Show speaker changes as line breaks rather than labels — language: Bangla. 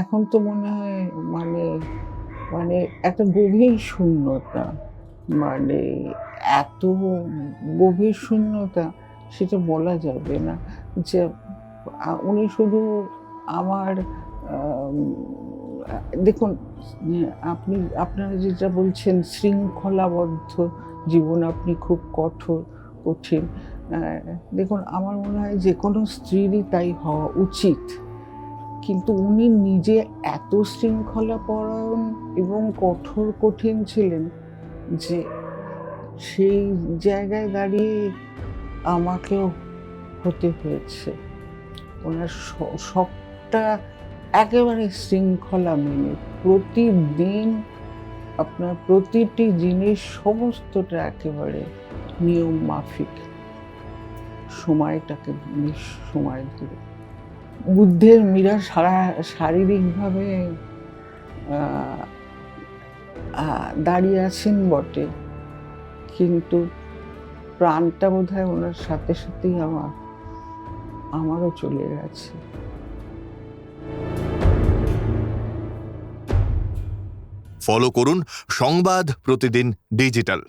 এখন তো মনে হয় মানে মানে একটা গভীর শূন্যতা মানে এত গভীর শূন্যতা সেটা বলা যাবে না যে উনি শুধু আমার দেখুন আপনি, আপনারা যেটা বলছেন শৃঙ্খলাবদ্ধ জীবন আপনি খুব কঠোর, কঠিন দেখুন, আমার মনে হয় যে কোনো স্ত্রীরই তাই হওয়া উচিত। কিন্তু উনি নিজে এত শৃঙ্খলা পরায়ণ এবং কঠোর, কঠিন ছিলেন যে সেই জায়গায় দাঁড়িয়ে আমাকেও হতে হয়েছে। ওনার সবটা একেবারে শৃঙ্খলা মেনে। প্রতিদিন আপনার প্রতিটি জিনিস সমস্তটা একেবারে নিয়ম মাফিক। সময়টাকে সময় ধরে বুদ্ধের মীরা সারা শারীরিকভাবে দাঁড়িয়ে আছেন বটে। কিন্তু প্রাণটা বোধ হয় ওনার সাথে সাথেই আমার আমারও চলে গেছে।
ফলো করুন সংবাদ প্রতিদিন ডিজিটাল।